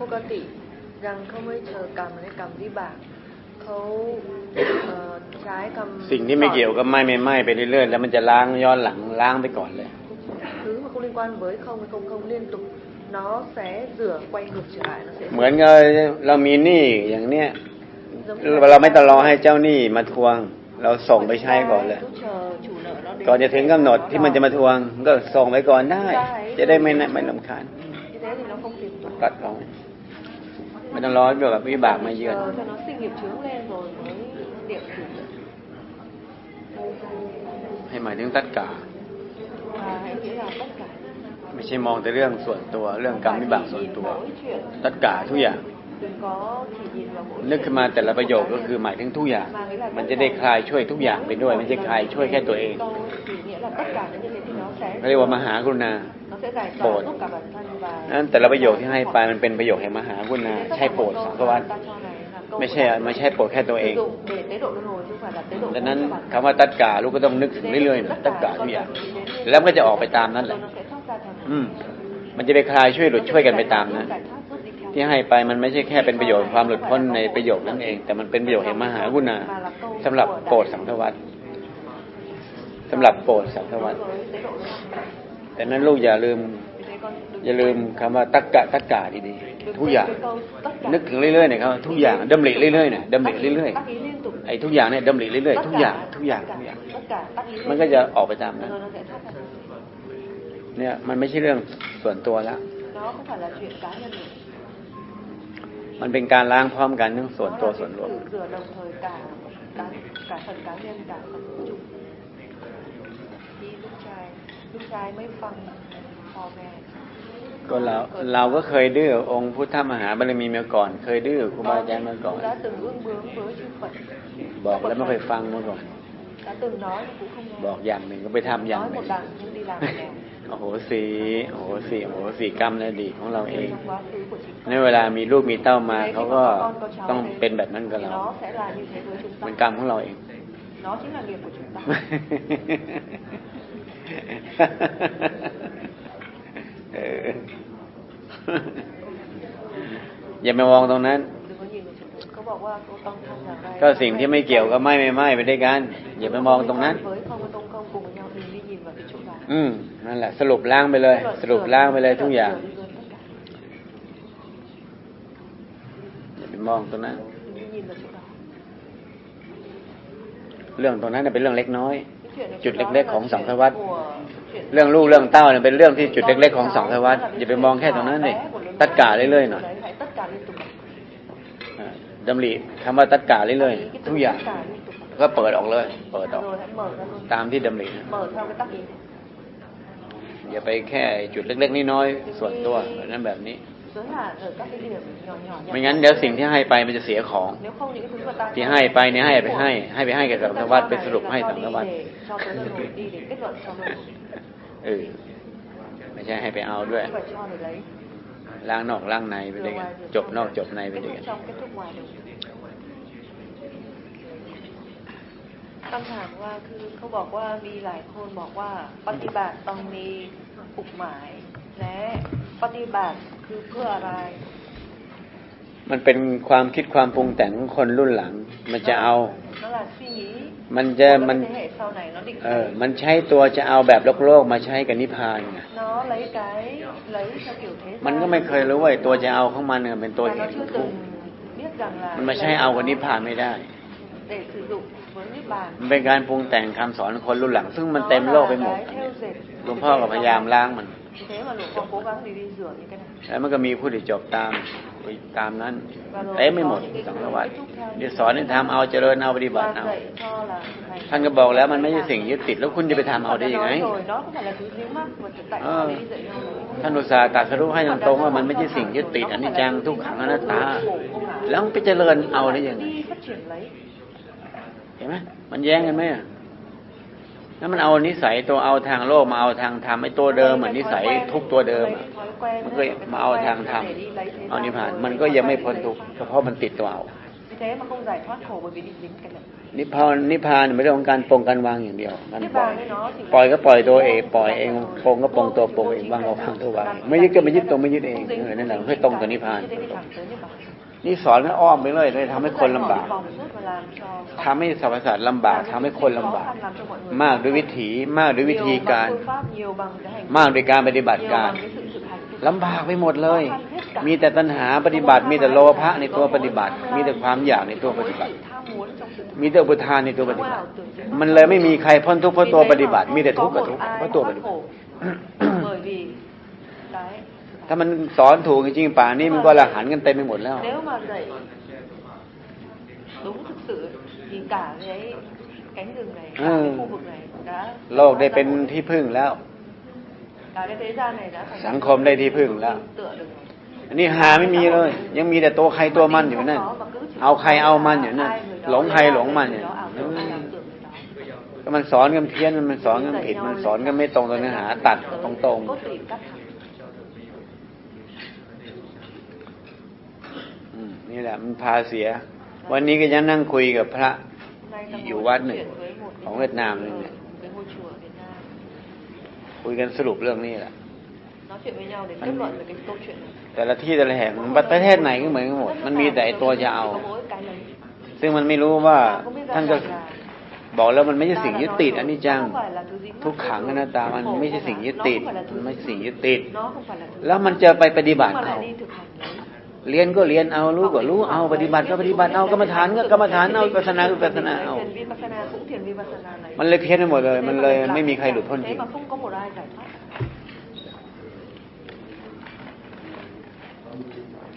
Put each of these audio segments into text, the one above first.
ปกติยังเขาไม่เจอกรรมและกรรมวิบากเขาเอ่อใช้คำสิ่งที่ไม่เกี่ยวก็ไหม้ไม่ไหม้ไปเรื่อยๆแล้วมันจะล้างย้อนหลังล้างไปก่อนเลย thứ mà không liên quan với không hay không không liên tục nó sẽ rửa quay ngược trở lại nó sẽ เหมือนกับเรามีหนี้อย่างเนี้ย giống như là- เราไม่ต้องรอให้เจ้าหนี้มาทวง เราส่งไปใช้ก่อนเลย cứ chờ chủ nợ nó đến ก่อนจะถึงกำหนดที่มันจะมาทวงก็ส่งไปก่อนได้ จะได้ไม่ไม่ลำคาญ như thế thì nó không phiền toái ตัดเขาไม่ต้องรอให้แบบวิบากมาเยือน chờ cho nó sinh nghiệp chướng lên rồi mới niệm chủ nợ ให้หมายถึงตัดกา và hãy nghĩ là tất cả ไม่ใช่มองแต่เรื่องส่วนตัว เรื่องกรรมวิบากส่วนตัว mỗi chuyện ตัดกาทุกอย่าง đừng có chỉ nhìn vào mỗi นึกขึ้นมาแต่ละประโยคก็คือหมายถึงทุกอย่าง มันจะได้คลายช่วยทุกอย่างไปด้วย ไม่ใช่คลายช่วยแค่ตัวเอง câu thì nghĩa là tất cả những như thế thì nó sẽ เขาเรียกว่ามหากรุณา nó sẽ giải Bổn. tỏa giúp cả bản thân và นั้นแต่ละประโยคที่ให้ไปมันเป็นประโยคแห่งมหากรุณาใช่โปรดสังฆวัต ta cho này là câu ไม่ใช่ไม่ใช่โปรดแค่ตัวเอง sử dụng để tế độ luân hồi chứ không phải là tế độ ดังนั้น cho bản คำว่าตัดกาลูกก็ต้องนึกถึงเรื่อยๆนะตัดกาทุกอย่างแล้วมันก็จะออกไปตามนั้นแห rồi ละ nó sẽ thoát ra thành อืม มันจะไปคลายช่วยหลุดช่วยกันไปตามนั้น giải thoát giúp đi theo ที่ให้ไปมันไม่ใช่แค่เป็นประโยชน์ความหลุดพ้นในประโยคนั้นเอง แต่มันเป็นประโยชน์แห่งมหากรุณาสำหรับโปรดสังฆวัตสำหรับโปรดสังฆวัต แต่นั้นลูกอย่าลืม อย่าลืมคำว่าตักกะตักกะดีๆทุกอย่าง นึกถึงเรื่อยๆเนี่ยครับทุกอย่างดำริเรื่อยๆเนี่ยดำริเรื่อยๆไอ้ทุกอย่างเนี่ยดำริเรื่อยๆทุกอย่างทุกอย่างทุกอย่าง มันก็จะออกไปตามนั้นเนี่ย มันไม่ใช่เรื่องส่วนตัวแล้วมันเป็นการล้างพร้อมกันทั้งส่วนตัวส่วนรวม rửa đồng thời cả cả cả phần cá nhân cả phần vũ trụ ที่ลูกชาย ลูกชายไม่ฟังพ่อแม่ก็เราเราก็เคยดื้อองค์พุทธมหาบารมีมาก่อน เคยดื้อครูบาอาจารย์มาก่อน đã từng ương bướng với chư Phật บอกแล้วไม่เคยฟังมาก่อน đã từng nói nhưng cũng không nghe บอกอย่างหนึ่งก็ไปทำอย่าง nói หนึ่ một ง đằng nhưng đi làm một nẻo โอ้โหสีโอ้โหสีโอ้โหสีกรรมในอดีตของเราเอง trong quá khứ của chúng ใน ta เวลามีลูกมีเต้ามาเขาก็ต้องเป็นแบบนั้นกับ thì เรา nó sẽ là như thế với chúng เป็น ta กรรมของเราเอง อออย่าไปมองตรงนั้น đừng có nhìn vào chúng ta có บอกว่า cô tông không là đây ก็สิ่งที่ไม่เกี่ยวก็ไม่ไม่ไม่ไปด้วยกัน อย่าไปมองตรงนั้น với không với tông không cùng với nhau đừng đi nhìn vào cái chỗ đó อืมนั่นแหละ สรุปล้างไปเลย สรุปล้างไปเลยทุกอย่างอย่าไปมองตรงนั้น đừng đi nhìn vào chỗ đó เรื่องตรงนั้นน่ะเป็นเรื่องเล็กน้อย cái chuyện ở จุด chỗ đó เล็ก là ๆของสัง chuyện สวัต của chuyện เรื่องลูกเรื่องเต้าเนี่ยเป็นเรื่องที่จุดเล็ก ๆ ของสังสวัตอย่าไปมองแค่ตรงนั้นเลยตัดกาเรื่อยๆหน่อย Đấy, hãy tất cả liên tục อ่าดำริคำว่าตัดกาเรื่อย Ý cái ๆ từ ทุกอย่าง tất cả liên tục ก็เปิดออกเลย เปิดออก rồi hãy mở ra luôn ตามที่ดำรินะ mở theo cái tác ý อย่าไปแค่จุดเล็ก ๆน้อยๆส่วนตัวแบบนั้นแบบนี้ giới hạn ở các cái điểm nhỏ nhỏ nhặt ไม่งั้นเดี๋ยวสิ่งที่ให้ไปมันจะเสียของ nếu không những cái thứ mà ta ที่ให้ไปเนี่ยให้ไปให้ ให้ไปให้กับสังสวัตไปสรุปให้สังสวัต cho tới luân hồi đi để kết luận cho luân hồi เออไม่ใช่ให้ไปเอาด้วย không phải cho để lấy ล้างนอกล้างในไปด้วยกันจบนอกจบในไป kết ด้วย thúc กัน trong kết thúc ngoài đều คำถามว่าคือเขาบอกว่ามีหลายคนบอกว่า ปฏิบัติต้องมีอุกหมาย และปฏิบัติ คือเพื่ออะไร มันเป็นความคิดความปรุงแต่งของคนรุ่นหลัง มันจะเอา nó là suy nghĩ มันจะ của มัน các thế hệ sau này nó định เออ hướng มันใช้ตัวจะเอาแบบโลกโลกๆมาใช้กับนิพพานไง nó lấy cái lấy theo kiểu thế มันก็ไม่เคยรู้ว่าไอ้ตัวจะเอาของมันเนี่ยเป็นตัว và เห nó ตุ chưa ทุก từng ข์ biết rằng là มันมาใช้เอากับนิพพานไม่ได้ để sử dụng với niết bàn มันเป็นการปรุงแต่งคำสอนของคนรุ่นหลัง ซึ่งมันเต็มโลกไปหมด Nó là cái theo dệt หลวงพ่อก็พยายามล้างมัน Vì thế mà หลวงพ่อ cố gắng đi đi rửa những cái này แล้วมันก็มีผู้ที่จบตามไปตามนั้นเต็มไม่หมดสังสวัสดิ์เดี๋ยวสอนให้ทำเอาเจริญเอาปฏิบัติ và เอา dạy cho là thực hành ท่านก็บอกแล้วมันไม่ใช่สิ่งยึดติดแล้วคุณจะไปทำเอาได้ยังไง Phật đã nói rồi, nó không phải là thứ vướng mắc mà tại Ờ. sao đi dạy nhau rồi ท่านอุตส่าห์ตรัสรู้ให้ตรงๆว่ามันไม่ใช่สิ่งยึดติดอนิจจังทุกขังอนัตตา แล้วมันไปเจริญเอาได้ยังไง đi phát triển lấy เห็นไหมมันแย้งกันไหมอะ แล้วมันเอานิสัยตัวเอาทางโลกมาเอาทางธรรมไอ้ตัวเดิมเหมือนนิสัยทุกตัวเดิมอะ thói quen มัน đấy, ก็ cái มา thói เอา quen ทางธรรม để đi lấy thế เอานิพพาน gian มัน rồi ก็ยังไม่ quay พ้น về ทุกข์เพราะมันติดตัวเอา vì thế mà không giải thoát khổ bởi vì bị dính cái này นิพพานนิพพานเป็นเรื่องของการปรงการวางอย่างเดียวการนิพปล่อพายนนี่เนาะปล่อยก็ปล่อยตัวเองปล่อยเองปรงก็ปรงตัวปรงเองวางก็วางตัววางไม่ยึดก็ไม่ยึดตัวไม่ยึดเองเออนั่นแหละเพื่อตรงกับนิพพาน Thế thì thẳng tới niết bàn. นี่สอนกันอ้อมไปเลยเลยทำให้คนลำบาก Giải bỏ vòng suốt và làm cho ทำให้สรรพสัตว์ลำบากทำให้คนลำบาก làm cho mọi người มากด้วยวิถีมากด้วยวิธีการ nhiều bằng phương pháp, nhiều bằng cái hành มากด้วยการปฏิบัติ nhiều การ bằng cái sự thực hành ลำบากไปหมดเลย มีแต่ตัณหาปฏิบัติ มีแต่โลภะในตัวปฏิบัติ มีแต่ความอยากในตัวปฏิบัติ tham muốn trong sự thực มีแต่อุปทานในตัวปฏิบัติ มันเลยไม่มีใครพ้นทุกข์เพราะตัวปฏิบัติ มีแต่ทุกข์กับทุกข์เพราะตัวปฏิบัติ bởi vì cái ถ้ามันสอนถูกจริงๆป่านนี้มันก็ละหันกันเต็มไปหมดแล้ว nếu mà dạy đúng thực sự thì cả cái cánh rừng này cả Ừ. cái khu vực này đã โลกได้เป็นที่พึ่งแล้ว cả cái thế gian này đã thành สังคมได้ที่พึ่งแล้ว tựa được อันนี้หาไม่มีเลย ยังมีแต่ตัวใครตัวมันอยู่นั่น เอาใครเอามันอยู่นั่น หลงใครหลงมันอยู่ đó นั่น ảo tưởng ai ảo tưởng người đó ก็มันสอนกันเพี้ยนมันสอนกันผิด มันสอนกันไม่ตรงต่อเนื้อหาตัดตรง cốt tủy cắt thẳng ๆอืม นี่แหละ มันพาเสีย วันนี้ก็ยังนั่งคุยกับพระ Nay ta อยู่ ngồi วัด nói หนึ่ง chuyện với một cái ของเวียดนาม ở นึงเนี่ย cái ngôi chùa ở Việt Nam คุยกันสรุปเรื่องนี้แหละ nói chuyện với nhau để kết luận về cái câu chuyện này แต่ละที่แต่ละแห่งประเทศไหนก็เหมือนกันหมด มันมีแต่ไอ้ตัวจะเอา có mỗi cái lấy ซึ่งมันไม่รู้ว่า không biết ท่าน rằng ก็ là บอกแล้วมันไม่ใช่สิ่งยึดติดอันนี้จัง nó không phải là thứ dính mắc ทุกขังอนัตตามัน khổ ไม่ใช่ không สิ่ง phải- ยึด nó ติด không phải là thứ มันไม่ dính สิ่งยึดติด nó không phải là thứ แล้วมันจะไปปฏิบัติ nhưng mà เขา lại đi thực hành lấy เรียนก็เรียนเอารู้ก็รู้เอาปฏิบัติก็ปฏิบัติเอากรรมฐานก็กรรมฐานเอาวิปัสสนาก็วิปัสสนาเอา thiền vipassana cũng thiền vipassana lấy มันเลยเพี้ยนไปหมดเลย Thế มัน mà เลย làm ไม่มี như ใครหลุดพ้นจ thế ริง mà không có một ai giải thoát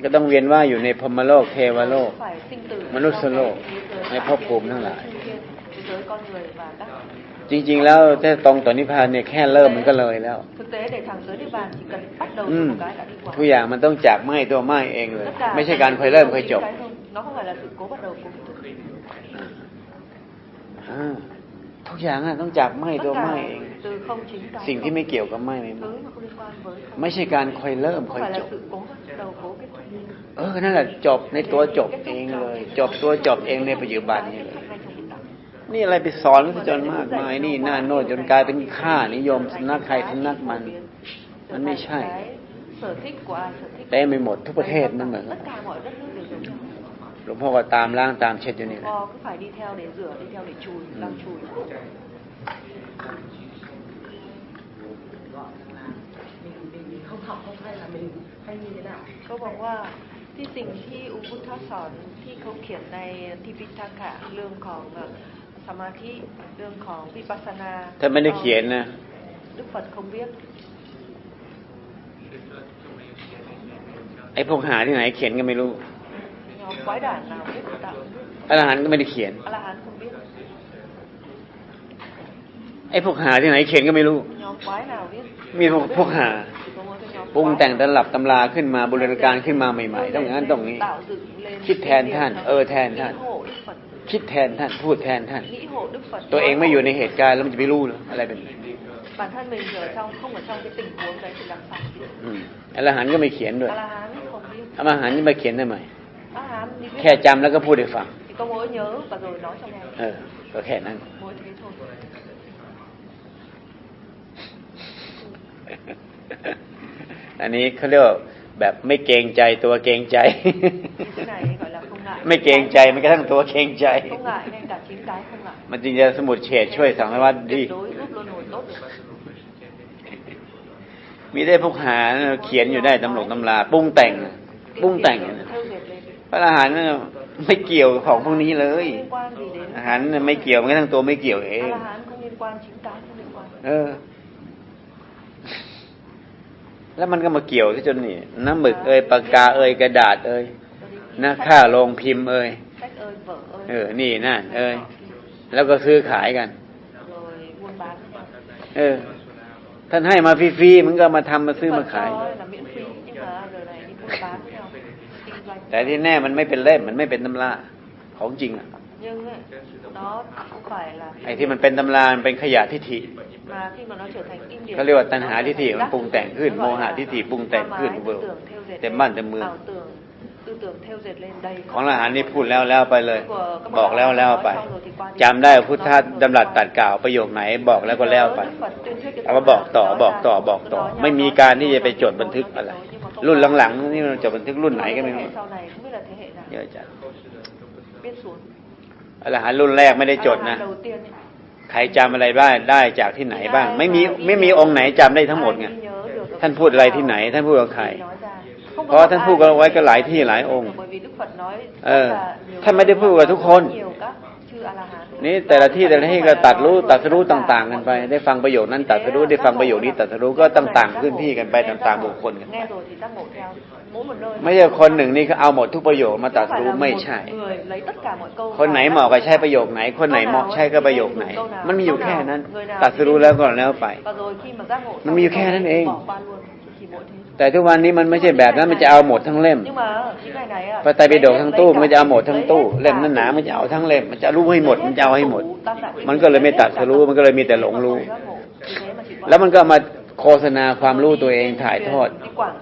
ก็ต้องเวียนว่าอยู่ในพรหมโลกเทวโลก phải sinh tử มนุษย์ trong โลก cái thế giới ใน phạm ภพ vi ภูมิทั้งหลาย จริง ๆ แล้วถ้าตรงต่อนิพพานเนี่ยแค่เริ่มมันก็เลยแล้ว thực tế để thẳng tới niết bàn chỉ cần bắt đầu อื từ ม một cái đã đi ทุก qua อย่างมันต้องจากไหม้ตัวไหม้เองเลย tất cả ไม่ใช่การเคยเริ่มเคยจบ cái không, nó không phải là sự cố bắt đầu của thực อ่าทุกอย่างอะต้องจากไหม้ tất ตัวไหม้ cả เอง từ không chính cái สิ่งที่ไม่เกี่ยวกับไหม้ไม่ไหม้ thứ mà không liên quan với không ไม่ใช่การคอยเริ่ม không คอย phải จ là บ sự cố bắt đầu cố kết thúc เออนั่นแหละจบในตัวจบเองเลย จบตัวจบเองในปัจจุบันนี่เลย นี่อะไรไปสอนกันจนมากมายนี่หน้าโน้ตจนกลายเป็นค่านิยมสำนักใครสำนักมัน มันไม่ใช่เต็มไปหมดทุกประเทศมันเหมือนกันหลวงพ่อก็ตามล้างตามเช็ดอยู่นี่แหละเขาบอกว่าที่สิ่งที่อุพุทธสอนที่เขาเขียนในทิพิทักษะเรื่องของ สมาธิเรื่องของวิปัสสนาถ้าไม่ได้เขียนนะ Đức Phật không biết ไอ้พวกหาที่ไหนเขียนก็ไม่รู้ nhóm quái đản nào biết đạo không biết อรหันต์ก็ไม่ได้เขียน a la hán không biết ไอ้พวกหาที่ไหนเขียนก็ไม่รู้ nhóm quái nào biết มีพวกพวกหา chỉ có mỗi cái nhóm ปรุง quái แต่งตลับตำราขึ้นมาบูรณาการขึ้นมาใหม่ ๆ ต้องอย่างนั้นต้องอย่างนี้ tạo dựng lên คิดแทนท่าน cái เออแทนท่าน คิดแทนท่านพูดแทนท่าน nghĩ hộ Đức Phật ตัวเองไม่อยู่ในเหตุการณ์แล้วมันจะไปรู้เหรออะไรเป็นนี้ bản thân mình ở trong không ở trong cái tình huống đấy thì làm sao biết อืมอรหันต์ก็ไม่เขียนด้วย a la hán không biết อรหันต์จะมาเขียนทำไม a la hán đi biết แค่จำแล้วก็พูดให้ฟัง chỉ có mỗi nhớ và rồi nói cho nghe เออก็แค่นั้น mỗi thế thôi อันนี้เขาเรียกว่าแบบไม่เกรงใจตัวเกรงใจ ไม่เกรงใจมันกระทั่งตัวเกรงใจ không ngại ngay cả chính cái không ngại มันจึงจะสมุดเฉดช่วยสังสารวัตรดี tuyệt đối giúp luôn hồn tốt được มีได้พวกหาเขียนอยู่ได้ตำหลงตำราปรุงแต่ง ปรุงแต่ง theo dệt lên พระอรหันต์น่ะไม่เกี่ยวกับของพวกนี้เลย không liên quan gì đến อาหารน่ะไม่เกี่ยวมันกระทั่งตัวไม่เกี่ยวเอ a ง la hán không liên quan chính cái không liên quan เออ แล้วมันก็มาเกี่ยวที่จนนี่น้ำหมึกเอ่ยปากกาเอ่ยกระดาษเอ่ย Cho đến ห น้า sách- ค่าโรงพิมพ์เอ่ย sách ơi vở ơi เออ นี่นั่น เอ่ยแล้วก็ซื้อขายกัน rồi buôn bán với nhau. เออ ท่านให้มาฟรีๆมันก็มาทำมาซื้อมา Phật ขาย cho là miễn phí nhưng mà giờ này đi buôn bán với nhau kinh doanh แต่ที่แน่มันไม่เป็นเล่มมันไม่เป็นตำราของจริงอะ nhưng ấy, nó không phải là ไอ้ที่มันเป็นตำรามันเป็นขยะทิฏฐิ mà khi mà nó trở thành kinh điển เขาเรียกว่าตัณหา nó ทิฏฐิ là มันปรุงแต่งขึ้น nó โม gọi หะ là ทิฏฐิปรุงแต่งขึ้น tham ái, เวิร์ tưởng theo dệt เต็มบ้านเต็มเมือง ảo tưởng tư tưởng theo dệt lên đầy ของอรหันต์นี่พูดแล้วแล้วไปเลย của các bậc บอกแล้วแล้วไป nói xong rồi thì qua đi. จำได้พุทธดำรัสตัดกล่าวประโยคไหนบอกแล้วก็แล้วไป Đức Phật tuyên thuyết cái เอามาบอกต่อ nói บอก ra, ต่อบอกต่อ nói nhau ไม่มี nói การ nhau ที่จะไปจด nói บันทึก nhau อะไร nhưng mà không รุ่น có- หลังๆนี่มันจดบันทึกรุ่นไหนก็ไม่รู้ Thế hệ sau này không biết là thế hệ nào เยอะจัง viết xuống อรหันต์รุ่นแรกไม่ได้จดนะ A-la-hán đầu tiên ấy, ใครจำอะไรได้ได้จากที่ไหนบ้าง ไม่มีไม่มีองค์ไหนจำได้ทั้งหมดไง ai ghi nhớ được ở ท่าน cái พูดอะไร nào ที่ไหน ท่านพูดกับใคร เพ có ราะ một ท่าน ai พูดกันไว้ก็หลายที่หลายองค์ bởi vì Đức Phật nói เออ rất là nhiều ท่านไม่ได้พูดกับทุกคน nhiều các chư A-la-hán นี่แต่ละที่แต่ละที่ก็ตัดรู้ตัดสรู้ต่าง ๆ กันไป ได้ฟังประโยชน์นั้นตัดสรู้ได้ฟังประโยชน์นี้ตัดสรู้ก็ต่างๆพื้นที่กันไปต่างๆบุคคลกันไป nghe rồi thì giác ngộ theo mỗi một nơi ไม่ใช่คนหนึ่งนี่ก็เอาหมดทุกประโยคมาตัดสรู้ไม่ใช่ người lấy tất cả mọi câu คนไหนเหมาะกับใช้ประโยคไหน คนไหนเหมาะใช้ก็ประโยคไหน มันมีอยู่แค่นั้น ตัดสรู้แล้วก็แล้วไป và rồi khi mà giác ngộ มันมีอยู่แค่นั้นเอง bỏ qua luôn chỉ mỗi thế แต่ทุกวันนี้มันไม่ใช่แบบนั้นมันจะเอาหมดทั้งเล่ม nhưng mà những ngày này ạ พระไตรปิฎกทั้งตู้มันจะเอาหมดทั้งตู้เล่มนั้นหนามันจะเอาทั้งเล่มมันจะรู้ให้หมดมันจะเอาให้หมด มันก็เลยไม่ตัดสรู้มันก็เลยมีแต่หลงรู้ แล้วมันก็มาโฆษณาความรู้ตัวเองถ่ายทอด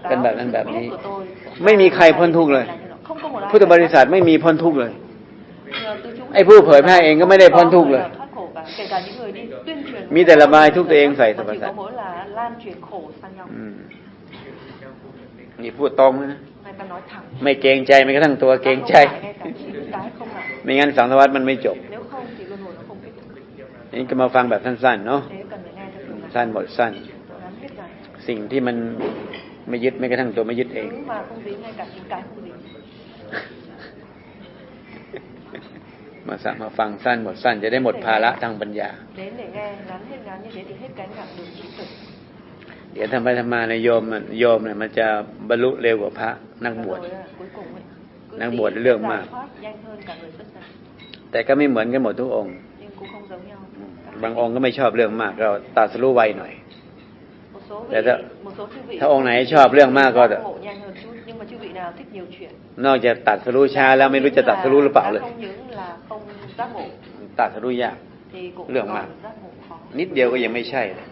กันแบบนั้นแบบนี้ ไม่มีใครพ้นทุกข์เลย พุทธบริษัทไม่มีพ้นทุกข์เลย ไอ้ผู้เผยแพร่เองก็ไม่ได้พ้นทุกข์เลย มีแต่ระบายทุกข์ตัวเองใส่สรรพสัตว์อืม นี่พูดตรงนะไม่เกรงใจไม่กระทั่งตัวเกรงใจ ไม่งั้นสังสารวัตรมันไม่จบ Nếu không thì luân hồi nó không kết thúc. นี่ก็มาฟังแบบสั้นๆเนาะ Thế cần phải nghe theo kiểu ngắn, สั้นบทสั้น ngắn hết ngày. สิ่งที่มันไม่ยึดไม่กระทั่งตัวไม่ยึดเอง Thứ mà không dính ngay cả chính cái không dính. มาสักมาฟังสั้นบทสั้นจะได้หมดภาระทางปัญญา เดี๋ยวทำไปทำมาในยโยมมันโยมเนี่ยมันจะบรรลุเร็วกว่าพระนักบวช Rồi là cuối cùng ấy, cứ Đang đi bùa lượng mà. giải thoát nhanh hơn cả người xuất gia. แต่ก็ไม่เหมือนกันหมดทุกองค์ Nhưng cũng không giống nhau. บางองค์ก็ไม่ชอบเรื่องมาก เราตัดสรู้ไวหน่อย Một số Dạ, vị, dạ. một số chư vị Thế ông này cho học lượng ma coi giác được. ngộ nhanh hơn chút, nhưng mà chư vị nào thích nhiều chuyện. นอกจากตัดสรู้ช้าแล้วไม่รู้จะตัดสรู้หรือเปล่าเลย Không những là không giác ngộ ตัดสรู้ยาก thì cũng Lượng còn mà. giác ngộ khó. นิดเดียวก็ยังไม่ใช่เลย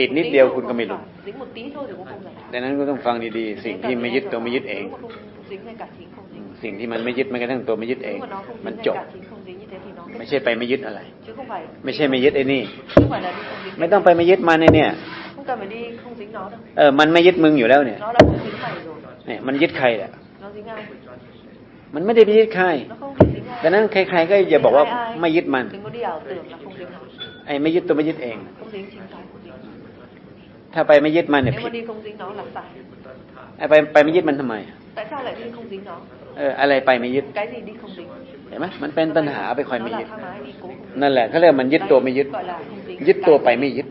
ติดนิดเดียวคุณก็ไม่หลุด dính một tí thôi thì cũng không giải ดังนั้นก็ต้องฟังดีๆ สิ่งที่ไม่ยึดตัวไม่ยึดเอง Nếu mà không dính ngay cả chính không dính สิ่งที่มันไม่ยึดไม่กระทั่งตัวไม่ยึดเอง Nếu mà nó không มัน dính จ ngay บ cả chính không dính như thế thì nó ไม่ใช่ไปไม่ยึดอะไร chứ không phải ไม่ใช่ไม่ยึดไอ้นี่ chứ không phải là đi không dính ไม่ต้องไปไม่ยึดมันไอ้เนี่ย không cần phải đi không dính nó đâu เออ มันไม่ยึดมึงอยู่แล้วเนี่ย nó đã không dính mày rồi เนี่ยมันยึดใครแหละ nó dính ai มันไม่ได้ไปยึดใคร nó không hề dính ai ดังนั้นใครๆก็อย่าบอกว่า Dính ai ai. ไม่ยึดมัน đừng có đi ảo tưởng là không dính nó ไอ้ไม่ยึดตัวไม่ยึดเอง không dính chính cái không dính ถ้าไปไม่ยึดมันเนี่ย nếu ผิ mà ด đi không dính nó là sai ไอ้ไปไปไม่ยึดมันทำไม tại sao lại đi không dính nó เอออะไรไปไม่ยึด cái gì đi không dính เห็นไหมมันเป็นตัณหาไปคอย nó ไม่ là ยึด tham ái đi cố không dính นั่นแหละเขาเรียกมันยึดตัวไม่ยึด gọi là không dính ยึดตัวไป cái ไม่ยึด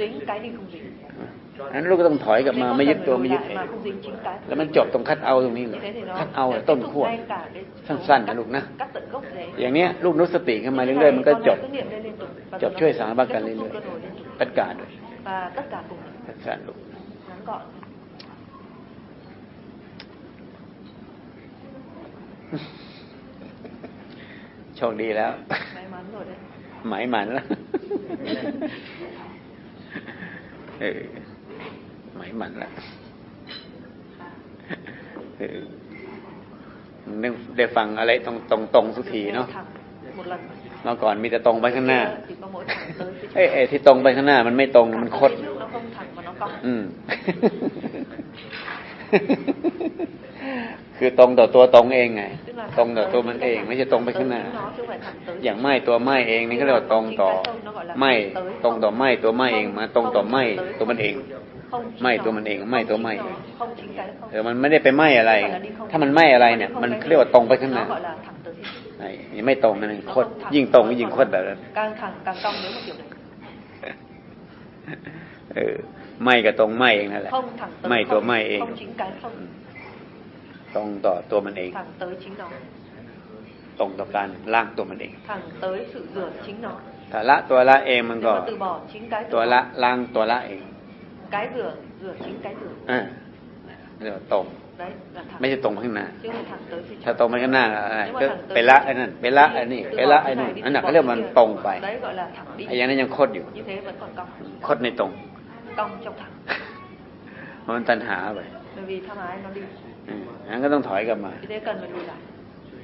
dính cái đi không dính อันนั้นลูกก็ต้องถอยกลับมา Nên có ไม่ยึด cần ตัว lùi ไม่ยึด lại เอง mà không dính chính cái แล้วมันจบตรงคัดเอาตรงนี้เล như ย thế thì nó คัดเอา sẽ ต้น kết thúc ขั้ว ngay cả cái สั้นๆนะลูกนะ cắt tận gốc rễ อย่างเนี้ยลูกนุสติขึ้นมาเรื่อยๆมันก็จบ Con hãy cứ niệm lên liên tục và จบ nó ช่วยสารบัก kết กัน thúc เรื่อย luân hồi liên tục ๆปัดการด้วย và tất cả cùng สั้นๆลูก ngắn gọn โชคดีแล้ว may mắn rồi đấy หมายหมันแล้วเออหมายหมันแล้วเออได้ได้ฟังอะไรตรงตรงตรงสักทีเนาะ thẳng một lần เมื่อก่อนมีแต่ตรงไปข้างหน้า chỉ có mỗi thẳng tới phía เอ้ยเอ้ยที่ตรงไปข้างหน้า มันไม่ตรงมันคด trước nó không thẳng mà nó cong อืมคือตรงต่อตัวตรงเองไง tức là ตรง thẳng ต่อ tới ตัวมัน chính เอ cái ง thẳng ไม่ใช่ตรงไป tới ข้างหน้า chính nó chứ không phải thẳng tới อย่างไม้ตัวไม้เองนี่ก็เรียกว่าตรงต่อไม้ตรงต่อไม้ตัวไม้เองมา ตรงต่อไม้ตัวมันเอง không chính ไม้ nó, ตัวมันเองไม้ không ตัว chính ไม้ nó, không chính cái không เออมันไม่ได้ไปไหม้อะไร ถ้ามันไหม้อะไรเนี่ย มันเรียกว่าตรงไปข้างหน้า nó gọi là thẳng tới phía trước ไอ้นี่ไม่ตรงนั่นเอง Nó โคตร không thẳng, ยิ่งตรง nó ก็ยิ่ง còn โคตรแบบนั้น càng thẳng càng cong nếu mà kiểu này เออไหม้กับตรงไหม้เองนั่นแหละ không thẳng tới ไหม้ตัว không, ไหม้เอง không chính cái không ตรงต่อตัวมันเอง thẳng tới chính nó ตรงต่อการล่างตัวมันเอง thẳng tới sự rửa chính nó ถ้าละตัวละเองมัน nếu ก็ mà từ bỏ chính cái từ ตัว bỏ, ละล่างตัวละเอง cái rửa rửa chính cái rửa อ่าเรียกว่าตรง đấy là thẳng ไม่ใช่ตรงข้างหน้า chứ không phải thẳng tới phía ถ้า trước ตรงไปข้างหน้าอะไรก็ไปละไอ้นั่นไปละไอ้นี่ Từ ไป bỏ ละ cái ไอ้นู่น này đi, อัน từ นั้น bỏ เขาเรียก cái มัน kia. ตรงไป đấy gọi là thẳng đi ไอ้อย่างนั้นยังคดอยู่ như thế vẫn còn cong คดในตรง cong trong thẳng เพราะมันตัณหาไป bởi vì tham ái nó đi อืมงั้นก็ต้องถอยกลับมา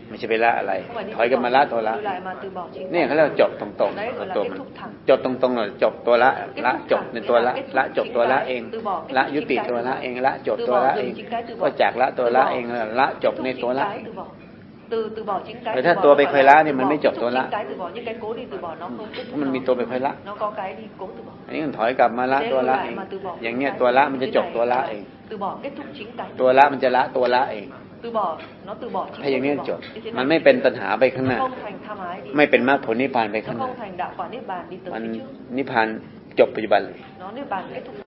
ไม่ใช่ไปละอะไร không phải đi ถอย từ กลับ bỏ มาละตัวละ lùi lại mà từ bỏ chính เนี่ย tánh. เขาเรียกว่าจบตรงๆ đấy เอา gọi là ตัว kết มัน thúc thẳng จบตรงๆหน่อยจบตัวละ kết ละ thúc จบ thẳng ใน nghĩa ตัว là ละ kết thúc ละจบ chính ตัวละ cái, เอง từ bỏ kết ละ thúc ยุ chính ติ cái ตัว từ ละ bỏ. เองละจบ từ ตัว bỏ ละ dừng เอง chính cái từ bỏ ก็จากละตัวละ từ bỏ. เองแล้วละจบ Kết ใน thúc ตัว chính ละ cái từ bỏ từ từ bỏ chính cái แต่ từ ถ้า bỏ ตัว nó ไป gọi คอย là ละ từ เนี่ยมัน bỏ. ไม่จบ Kết ตัว thúc ละ chính cái từ bỏ những cái cố đi từ bỏ nó không kết thúc มัน nó. มีตัวไปคอยละ nó có cái đi cố từ bỏ อันนี้มันถอยกลับมาละตัวละเอง mà từ bỏ อย่าง những เงี้ย cái ตัวละ từ มัน bỏ จะ như จ thế บ này ตัวละ là เอง từ bỏ kết thúc chính cái ตัวละมันจะละตัวละเอง từ bỏ nó từ bỏ chính ถ้าอย่างนี้ cái từ จ bỏ. บ Như thế มัน này ไม่เป็นตัณหาไปข้างห nó น้า không thành tham ái đi ไม่เป็นมรรคผลนิพพานไป nó ข้างหน้า không thành đạo quả niết bàn đi tới มัน phía trước นิพพานจบปัจจุบันเลย